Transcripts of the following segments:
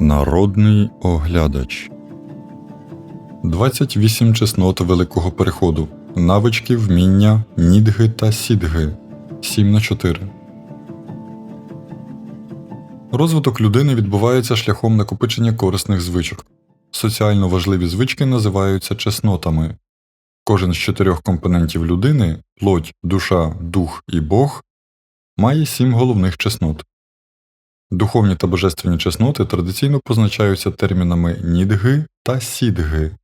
Народний оглядач 28 чеснот великого переходу. Навички, вміння, нідги та сідги 7 на 4. Розвиток людини відбувається шляхом накопичення корисних звичок. Соціально важливі звички називаються чеснотами. Кожен з чотирьох компонентів людини плоть, душа, дух і Бог має сім головних чеснот. Духовні та божественні чесноти традиційно позначаються термінами нідги та сідги.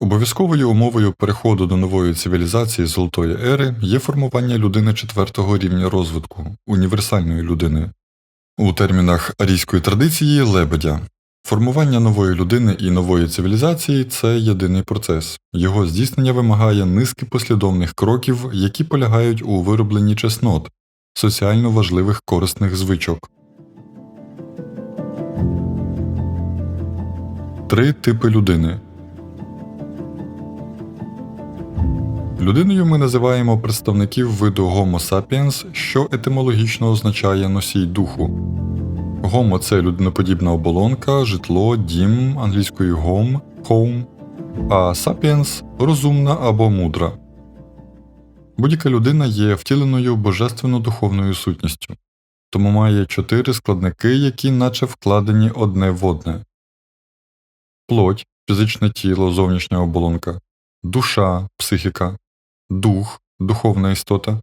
Обов'язковою умовою переходу до нової цивілізації Золотої ери є формування людини четвертого рівня розвитку універсальної людини. У термінах арійської традиції лебедя. Формування нової людини і нової цивілізації це єдиний процес. Його здійснення вимагає низки послідовних кроків, які полягають у виробленні чеснот, соціально важливих корисних звичок. Три типи людини. Людиною ми називаємо представників виду Homo sapiens, що етимологічно означає носій духу. Homo – це людиноподібна оболонка, житло, дім англійською home, home, а sapiens – розумна або мудра. Будь-яка людина є втіленою божественно-духовною сутністю, тому має чотири складники, які наче вкладені одне в одне. Плоть, фізичне тіло, зовнішня оболонка, душа, психіка, дух, духовна істота,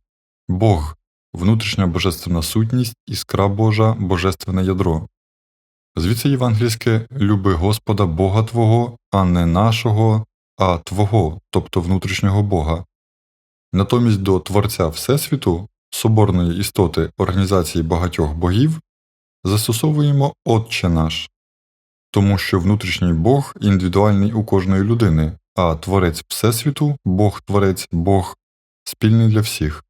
Бог, внутрішня божественна сутність, іскра Божа, божественне ядро. Звідси євангельське люби Господа Бога Твого, а не нашого, а Твого, тобто внутрішнього Бога. Натомість до Творця Всесвіту, соборної істоти організації багатьох богів, застосовуємо Отче наш, тому що внутрішній Бог індивідуальний у кожної людини, а Творець Всесвіту, Бог Творець, Бог спільний для всіх.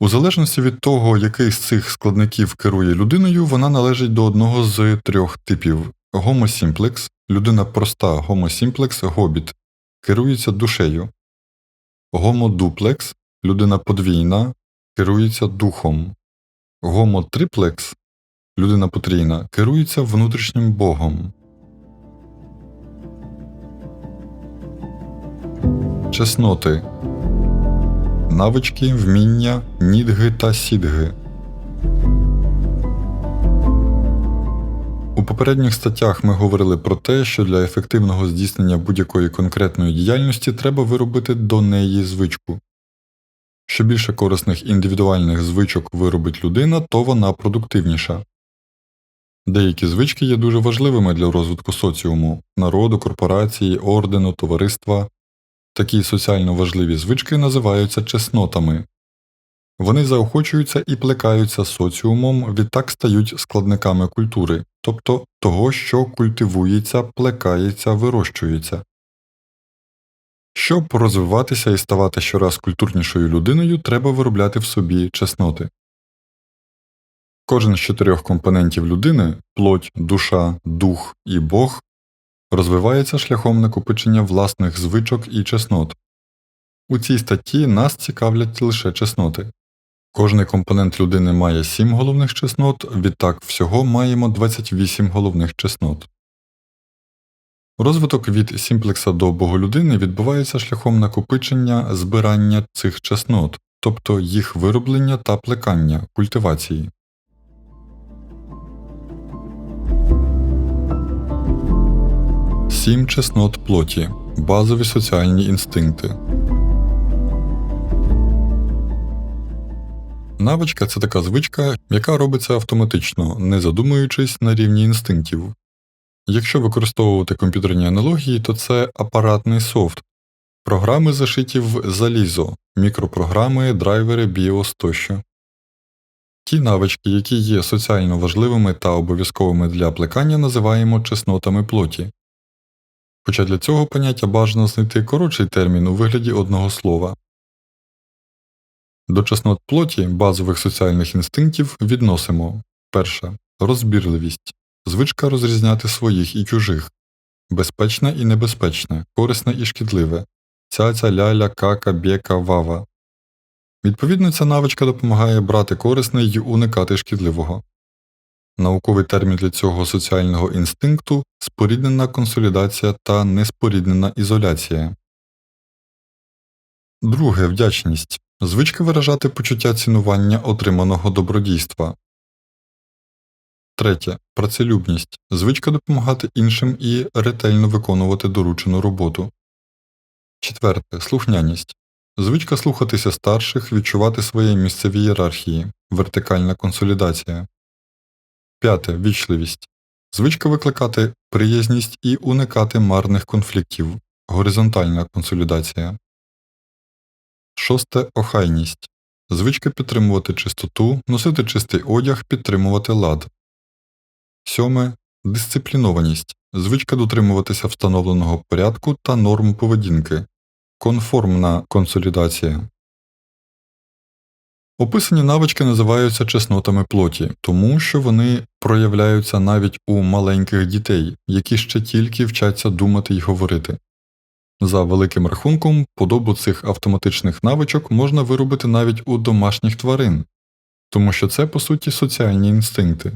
У залежності від того, який з цих складників керує людиною, вона належить до одного з трьох типів. Simplex, людина проста. Simplex, гобіт, керується душею, duplex, людина подвійна, керується духом, triplex, людина потрійна, керується внутрішнім Богом. Чесноти навички, вміння, нідги та сідги. У попередніх статтях ми говорили про те, що для ефективного здійснення будь-якої конкретної діяльності треба виробити до неї звичку. Що більше корисних індивідуальних звичок виробить людина, то вона продуктивніша. Деякі звички є дуже важливими для розвитку соціуму, народу, корпорації, ордену, товариства. Такі соціально важливі звички називаються чеснотами. Вони заохочуються і плекаються соціумом, відтак стають складниками культури, тобто того, що культивується, плекається, вирощується. Щоб розвиватися і ставати щораз культурнішою людиною, треба виробляти в собі чесноти. Кожен з чотирьох компонентів людини плоть, душа, дух і Бог розвивається шляхом накопичення власних звичок і чеснот. У цій статті нас цікавлять лише чесноти. Кожний компонент людини має 7 головних чеснот, відтак всього маємо 28 головних чеснот. Розвиток від сімплекса до боголюдини відбувається шляхом накопичення збирання цих чеснот, тобто їх вироблення та плекання, культивації. Сім чеснот плоті. Базові соціальні інстинкти. Навичка це така звичка, яка робиться автоматично, не задумуючись на рівні інстинктів. Якщо використовувати комп'ютерні аналогії, то це апаратний софт, програми зашиті в залізо, мікропрограми, драйвери, BIOS тощо. Ті навички, які є соціально важливими та обов'язковими для плекання, називаємо чеснотами плоті. Хоча для цього поняття бажано знайти коротший термін у вигляді одного слова. До чеснот плоті базових соціальних інстинктів відносимо перше розбірливість, звичка розрізняти своїх і чужих, безпечне і небезпечне, корисне і шкідливе, цяця, ляля, кака, бєка, вава. Відповідно, ця навичка допомагає брати корисне й уникати шкідливого. Науковий термін для цього соціального інстинкту споріднена консолідація та неспоріднена ізоляція. Друге вдячність звичка виражати почуття цінування отриманого добродійства. Третє працелюбність звичка допомагати іншим і ретельно виконувати доручену роботу. Четверте слухняність звичка слухатися старших, відчувати своє місце в ієрархії, вертикальна консолідація. П'яте. Вічливість. Звичка викликати приязність і уникати марних конфліктів, горизонтальна консолідація. Шосте. Охайність. Звичка підтримувати чистоту, носити чистий одяг, підтримувати лад. Сьоме. Дисциплінованість. Звичка дотримуватися встановленого порядку та норм поведінки, конформна консолідація. Описані навички називаються чеснотами плоті, тому що вони проявляються навіть у маленьких дітей, які ще тільки вчаться думати й говорити. За великим рахунком, подобу цих автоматичних навичок можна виробити навіть у домашніх тварин, тому що це по суті соціальні інстинкти.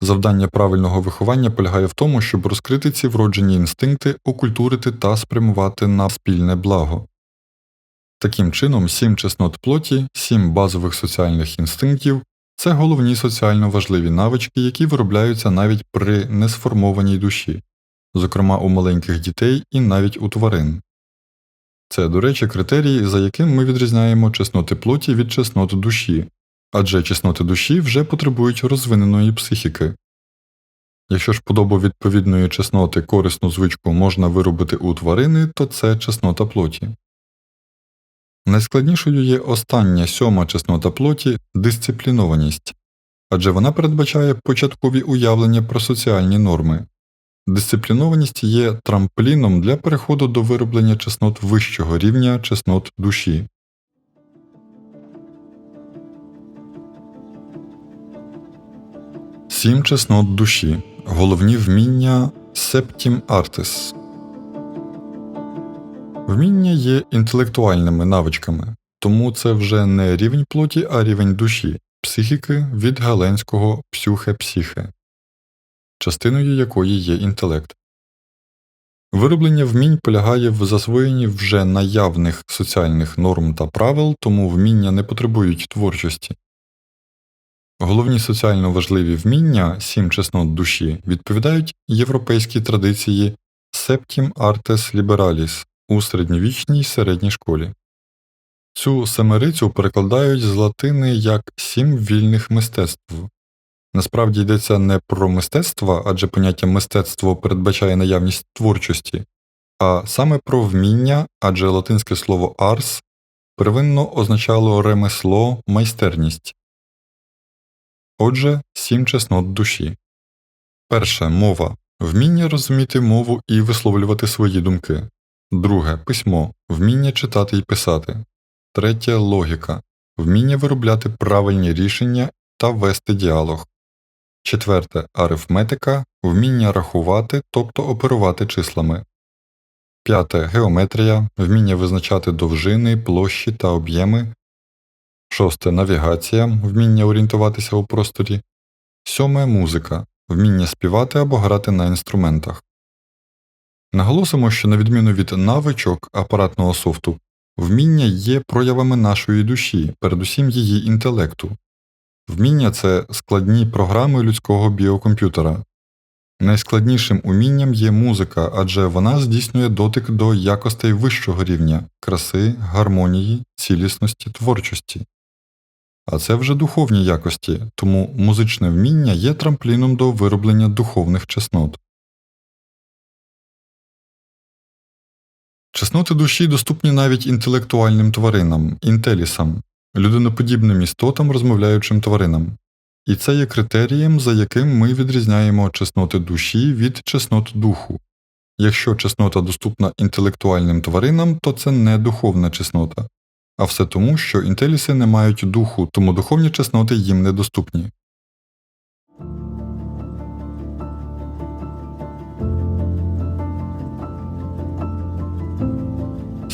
Завдання правильного виховання полягає в тому, щоб розкрити ці вроджені інстинкти, окультурити та спрямувати на спільне благо. Таким чином, сім чеснот плоті, сім базових соціальних інстинктів це головні соціально важливі навички, які виробляються навіть при несформованій душі, зокрема у маленьких дітей і навіть у тварин. Це, до речі, критерії, за яким ми відрізняємо чесноти плоті від чеснот душі, адже чесноти душі вже потребують розвиненої психіки. Якщо ж подобу відповідної чесноти корисну звичку можна виробити у тварини, то це чеснота плоті. Найскладнішою є остання сьома чеснота плоті дисциплінованість, адже вона передбачає початкові уявлення про соціальні норми. Дисциплінованість є трампліном для переходу до вироблення чеснот вищого рівня чеснот душі. Сім чеснот душі. Головні вміння Септім Артис. Вміння є інтелектуальними навичками, тому це вже не рівень плоті, а рівень душі, психіки від галенського псюхе-псіхе, частиною якої є інтелект. Вироблення вмінь полягає в засвоєнні вже наявних соціальних норм та правил, тому вміння не потребують творчості. Головні соціально важливі вміння сім чеснот душі відповідають європейській традиції Septim Artes Liberalis у середньовічній середній школі. Цю семерицю перекладають з латини як сім вільних мистецтв. Насправді йдеться не про мистецтво, адже поняття мистецтво передбачає наявність творчості, а саме про вміння, адже латинське слово арс первинно означало ремесло, майстерність. Отже, сім чеснот душі. Перше мова вміння розуміти мову і висловлювати свої думки. Друге письмо вміння читати і писати. Третє логіка вміння виробляти правильні рішення та вести діалог. Четверте арифметика вміння рахувати, тобто оперувати числами. П'яте геометрія вміння визначати довжини, площі та об'єми. Шосте навігація вміння орієнтуватися у просторі. Сьоме музика вміння співати або грати на інструментах. Наголосимо, що на відміну від навичок апаратного софту, вміння є проявами нашої душі, передусім її інтелекту. Вміння це складні програми людського біокомп'ютера. Найскладнішим умінням є музика, адже вона здійснює дотик до якостей вищого рівня краси, гармонії, цілісності, творчості. А це вже духовні якості, тому музичне вміння є трампліном до вироблення духовних чеснот. Чесноти душі доступні навіть інтелектуальним тваринам, інтелісам, людиноподібним істотам, розмовляючим тваринам, і це є критерієм, за яким ми відрізняємо чесноти душі від чеснот духу. Якщо чеснота доступна інтелектуальним тваринам, то це не духовна чеснота, а все тому, що інтеліси не мають духу, тому духовні чесноти їм недоступні.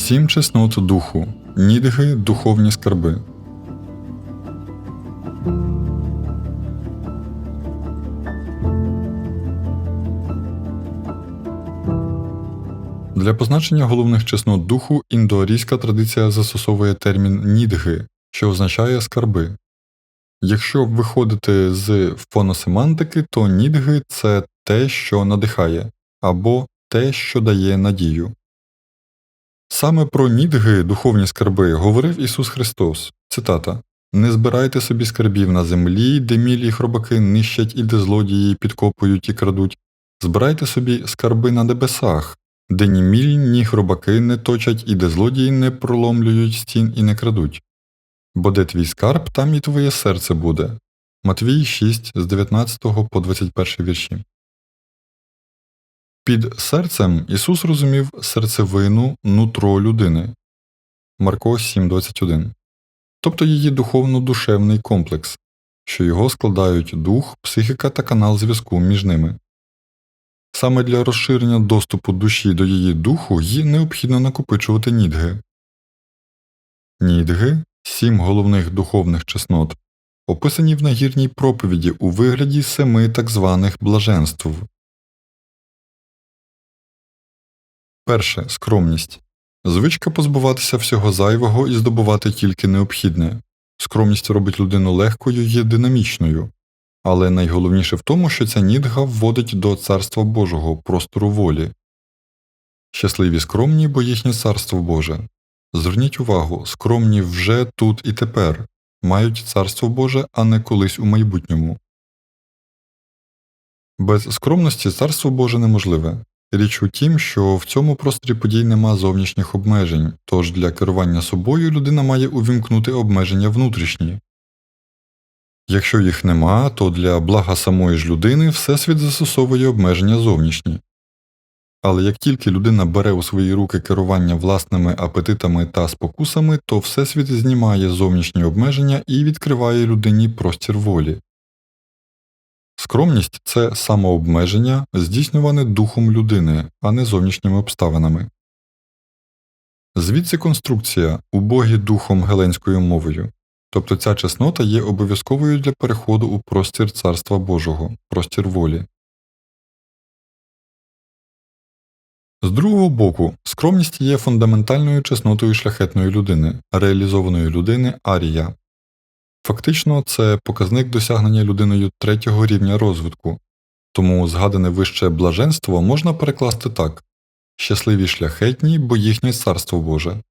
Сім чеснот духу, нідги, духовні скарби. Для позначення головних чеснот духу індоарійська традиція застосовує термін нідги, що означає скарби. Якщо виходити з фоносемантики, то нідги це те, що надихає, або те, що дає надію. Саме про нідги, духовні скарби, говорив Ісус Христос. Цитата Не збирайте собі скарбів на землі, де мілі хробаки нищать і де злодії підкопують і крадуть. Збирайте собі скарби на небесах, де ні міль, ні хробаки не точать і де злодії не проломлюють стін і не крадуть. Бо де твій скарб, там і твоє серце буде. Матвій 6 з 19 по 21 вірші. Під серцем Ісус розумів серцевину нутро людини Марко 7.21, тобто її духовно-душевний комплекс, що його складають дух, психіка та канал зв'язку між ними. Саме для розширення доступу душі до її духу їй необхідно накопичувати нідги. Нідги сім головних духовних чеснот, описані в нагірній проповіді у вигляді семи так званих блаженств. Перше скромність. Звичка позбуватися всього зайвого і здобувати тільки необхідне. Скромність робить людину легкою і динамічною, але найголовніше в тому, що ця нідга вводить до царства Божого простору волі. Щасливі скромні, бо їхнє царство Боже. Зверніть увагу, скромні вже тут і тепер мають царство Боже, а не колись у майбутньому. Без скромності царство Боже неможливе. Річ у тім, що в цьому просторі подій нема зовнішніх обмежень, тож для керування собою людина має увімкнути обмеження внутрішні. Якщо їх нема, то для блага самої ж людини Всесвіт застосовує обмеження зовнішні. Але як тільки людина бере у свої руки керування власними апетитами та спокусами, то Всесвіт знімає зовнішні обмеження і відкриває людині простір волі. Скромність це самообмеження, здійснюване духом людини, а не зовнішніми обставинами. Звідси конструкція убогі духом геленською мовою, тобто ця чеснота є обов'язковою для переходу у простір Царства Божого, простір волі. З другого боку, скромність є фундаментальною чеснотою шляхетної людини, реалізованої людини арія. Фактично, це показник досягнення людиною третього рівня розвитку, тому згадане вище блаженство можна перекласти так щасливі шляхетні, бо їхнє царство Боже.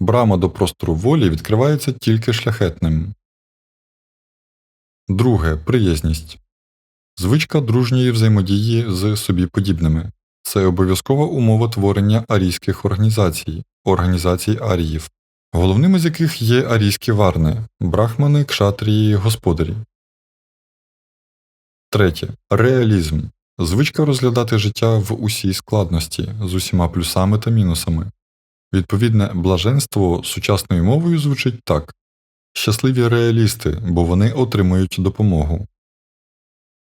Брама до простору волі відкривається тільки шляхетним. Друге приязність звичка дружньої взаємодії з собі подібними. Це обов'язкова умова творення арійських організацій, організацій аріїв, головними з яких є арійські варни, брахмани, кшатрії, господарі. Третє. Реалізм звичка розглядати життя в усій складності з усіма плюсами та мінусами. Відповідне блаженство сучасною мовою звучить так щасливі реалісти, бо вони отримують допомогу.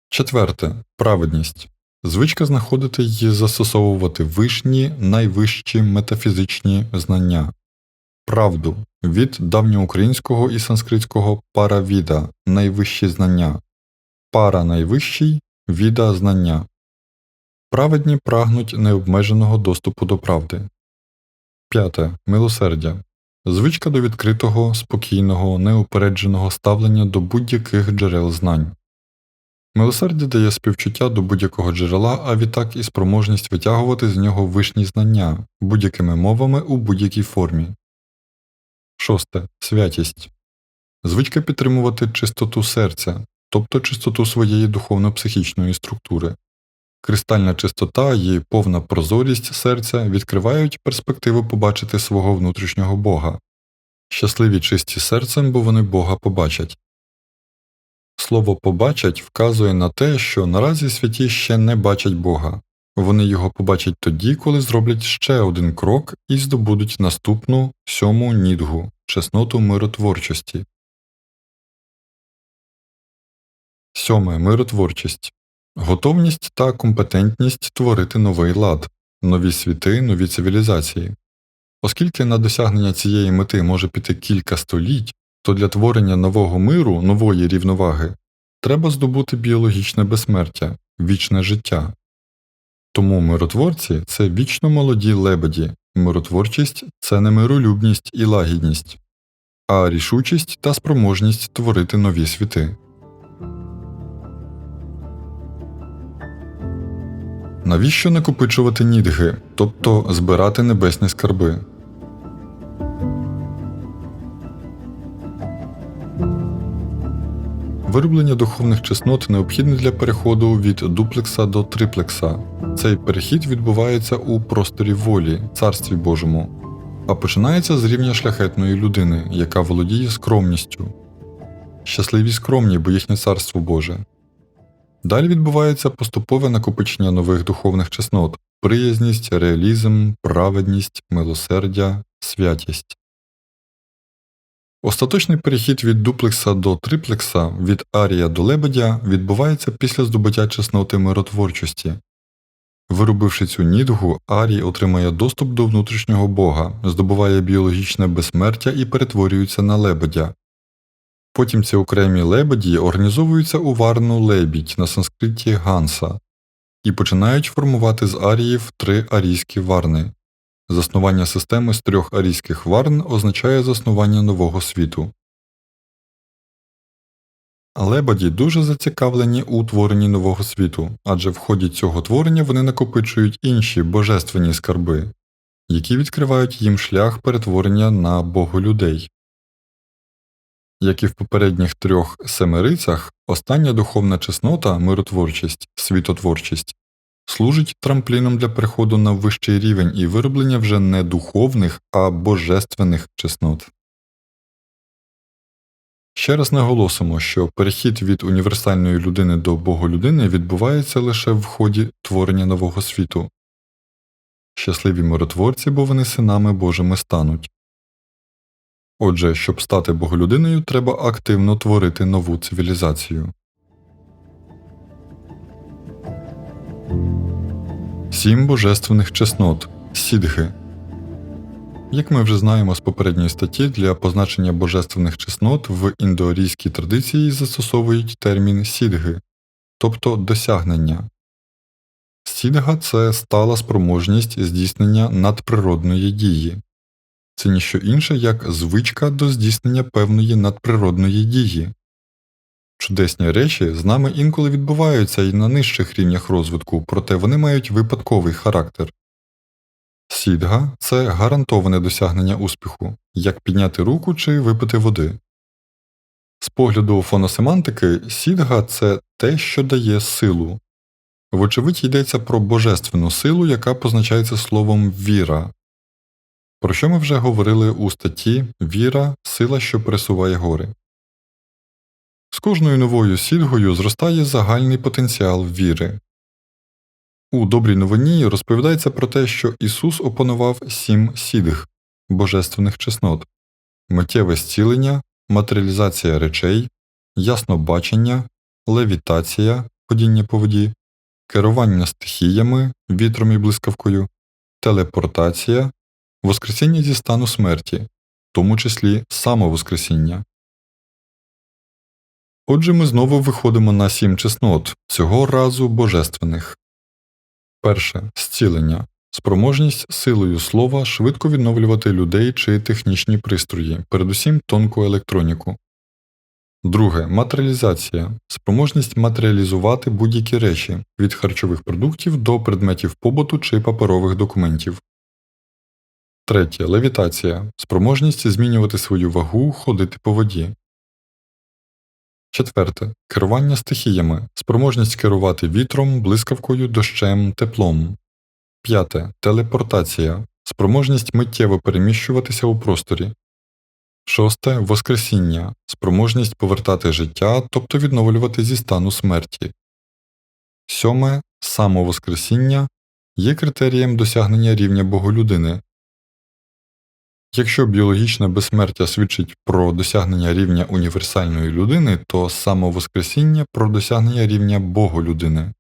Четверте. Праведність звичка знаходити і застосовувати вишні найвищі метафізичні знання, правду від давньоукраїнського і санскритського паравіда найвищі знання, пара найвищий віда знання. Праведні прагнуть необмеженого доступу до правди. П'яте. Милосердя звичка до відкритого, спокійного, неупередженого ставлення до будь-яких джерел знань. Милосердя дає співчуття до будь-якого джерела, а відтак і спроможність витягувати з нього вишні знання будь-якими мовами у будь-якій формі. Шосте. Святість звичка підтримувати чистоту серця, тобто чистоту своєї духовно-психічної структури. Кристальна чистота і повна прозорість серця відкривають перспективу побачити свого внутрішнього Бога. Щасливі чисті серцем, бо вони Бога побачать. Слово побачать вказує на те, що наразі святі ще не бачать Бога, вони його побачать тоді, коли зроблять ще один крок і здобудуть наступну сьому нідгу чесноту миротворчості. Сьоме миротворчість готовність та компетентність творити новий лад, нові світи, нові цивілізації. Оскільки на досягнення цієї мети може піти кілька століть, то для творення нового миру, нової рівноваги, треба здобути біологічне безсмертя, вічне життя. Тому миротворці це вічно молоді лебеді, миротворчість це не миролюбність і лагідність, а рішучість та спроможність творити нові світи. Навіщо накопичувати нідги, тобто збирати небесні скарби? Вироблення духовних чеснот необхідне для переходу від дуплекса до триплекса. Цей перехід відбувається у просторі волі, царстві Божому, а починається з рівня шляхетної людини, яка володіє скромністю. Щасливі скромні, бо їхнє царство Боже. Далі відбувається поступове накопичення нових духовних чеснот приязність, реалізм, праведність, милосердя, святість. Остаточний перехід від дуплекса до триплекса, від арія до лебедя відбувається після здобуття чесноти миротворчості. Виробивши цю нідгу, Арій отримає доступ до внутрішнього Бога, здобуває біологічне безсмертя і перетворюється на лебедя. Потім ці окремі лебеді організовуються у варну лебідь на санскриті ганса і починають формувати з аріїв три арійські варни. Заснування системи з трьох арійських варн означає заснування нового світу. Лебеді дуже зацікавлені у творенні нового світу, адже в ході цього творення вони накопичують інші божественні скарби, які відкривають їм шлях перетворення на боголюдей. Як і в попередніх трьох семерицях, остання духовна чеснота, миротворчість, світотворчість служить трампліном для переходу на вищий рівень і вироблення вже не духовних, а божественних чеснот. Ще раз наголосимо, що перехід від універсальної людини до боголюдини відбувається лише в ході творення нового світу. Щасливі миротворці, бо вони синами Божими стануть. Отже, щоб стати боголюдиною, треба активно творити нову цивілізацію. Сім божественних чеснот сідги. Як ми вже знаємо з попередньої статті, для позначення божественних чеснот в індоарійській традиції застосовують термін сідги, тобто досягнення. Сідга це стала спроможність здійснення надприродної дії, це ніщо інше, як звичка до здійснення певної надприродної дії. Чудесні речі з нами інколи відбуваються і на нижчих рівнях розвитку, проте вони мають випадковий характер. Сідга це гарантоване досягнення успіху, як підняти руку чи випити води. З погляду фоносемантики, сідга це те, що дає силу. Вочевидь йдеться про божественну силу, яка позначається словом віра, про що ми вже говорили у статті Віра сила, що пересуває гори. З кожною новою сільгою зростає загальний потенціал віри. У добрій новині розповідається про те, що Ісус опанував сім сідг божественних чеснот миттєве зцілення, матеріалізація речей, яснобачення, левітація, ходіння по воді, керування стихіями, вітром і блискавкою, телепортація, Воскресіння зі стану смерті, в тому числі самовоскресіння. Отже, ми знову виходимо на сім чеснот, цього разу божественних. Перше зцілення спроможність силою слова швидко відновлювати людей чи технічні пристрої, передусім тонку електроніку. Друге матеріалізація спроможність матеріалізувати будь-які речі від харчових продуктів до предметів побуту чи паперових документів. Третє левітація спроможність змінювати свою вагу, ходити по воді. Четверте керування стихіями спроможність керувати вітром, блискавкою, дощем, теплом. П'яте телепортація спроможність миттєво переміщуватися у просторі. Шосте Воскресіння спроможність повертати життя, тобто відновлювати зі стану смерті. Сьоме самовоскресіння є критерієм досягнення рівня боголюдини. Якщо біологічне безсмертя свідчить про досягнення рівня універсальної людини, то самовоскресіння про досягнення рівня боголюдини.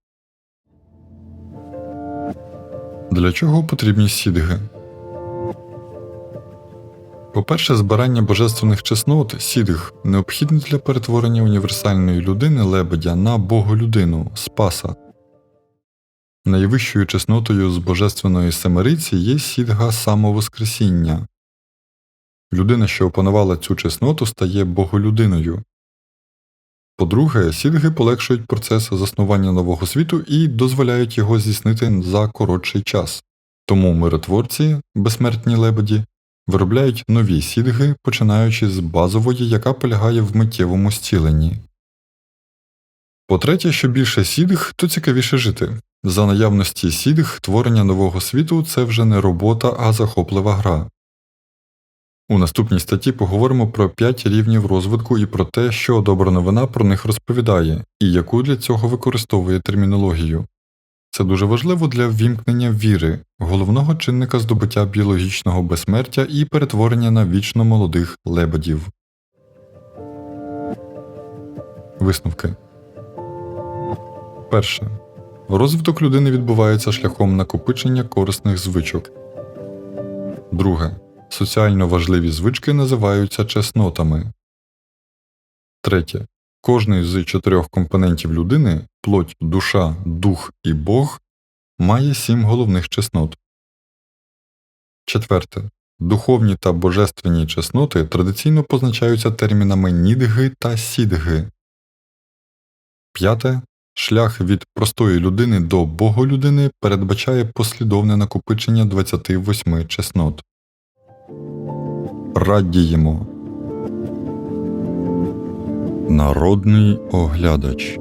Для чого потрібні сідги? По-перше, збирання божественних чеснот сідг необхідне для перетворення універсальної людини лебедя на боголюдину спаса. Найвищою чеснотою з божественної семериці є сідга самовоскресіння. Людина, що опанувала цю чесноту, стає боголюдиною. По-друге, сідги полегшують процес заснування нового світу і дозволяють його здійснити за коротший час. Тому миротворці, безсмертні лебеді, виробляють нові сідги, починаючи з базової, яка полягає в миттєвому зціленні. По-третє, що більше сідг, то цікавіше жити. За наявності сідг творення нового світу це вже не робота, а захоплива гра. У наступній статті поговоримо про 5 рівнів розвитку і про те, що добра новина про них розповідає, і яку для цього використовує термінологію. Це дуже важливо для ввімкнення віри, головного чинника здобуття біологічного безсмертя і перетворення на вічно молодих лебедів. Висновки Перше. Розвиток людини відбувається шляхом накопичення корисних звичок. Друге. Соціально важливі звички називаються чеснотами. Третє. Кожний з чотирьох компонентів людини плоть, душа, дух і Бог має сім головних чеснот. Четверте. Духовні та божественні чесноти традиційно позначаються термінами нідги та сідги. П'яте. Шлях від простої людини до боголюдини передбачає послідовне накопичення 28 чеснот. Радіємо. Народний оглядач